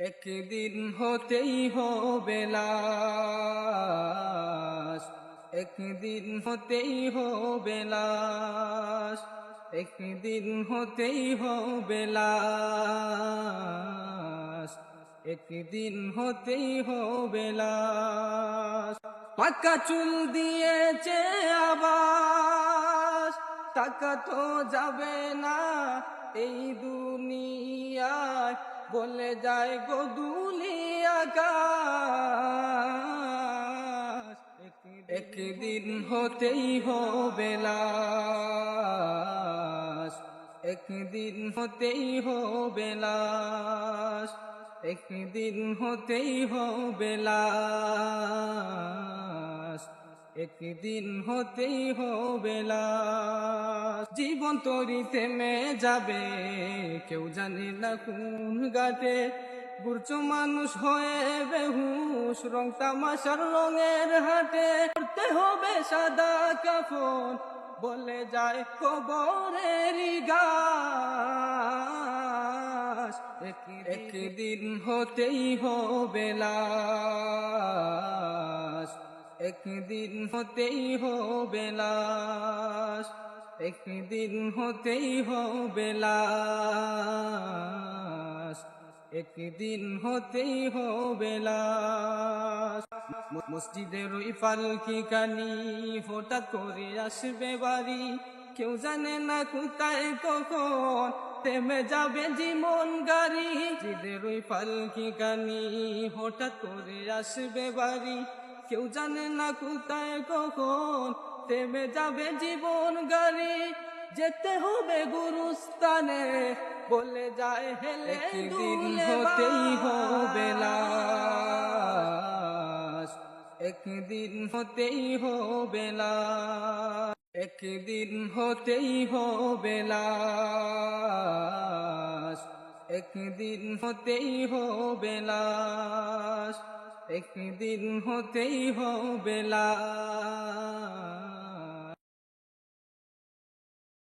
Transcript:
একদিন হতেই হবে একদিন হতেই হবে একদিন হতেই হবে একদিন হতেই হবে পাকা চুল দিয়েছে আবাস, টাকা তো যাবে না এই দুনিয়ায়। বলে যায় গদুলি আকাশ। একদিন হতেই হবে একদিন হতেই হবে একদিন হতেই হবে একদিন হতেই হবে লাশ। জীবন তরি থেমে যাবে। কেউ জানে না কোন গাটে বুড়ছো মানুষ হয়ে বেহুশ, রং তামাশার রঙের হাটে। করতে হবে সাদা কাফন, বলে যায় কবরের গাছ একদিন হতেই হবে একদিন হতেই হবে লাশ। একদিন হতেই হবে একদিন হতেই হবে মসজিদের ওই পালকি কানি হঠাৎ করে আসবে বাড়ি। কেউ জানে না কোথায় কখন থেমে যাবে জীবন গাড়ি। মসজিদের ওই পালকি কানি হঠাৎ করে আসবে বাড়ি। কেউ জানে না কোথায় কখন থেমে যাবে জীবন গাড়ি যেতে হবে গুরুস্থানে বলে যায় হেলে দিন হতেই হবে লাশ একদিন হতেই হবে লাশ একদিন হতেই হবে লাশ একদিন হতেই হবে লাশ একদিন হতেই হবে লাশ।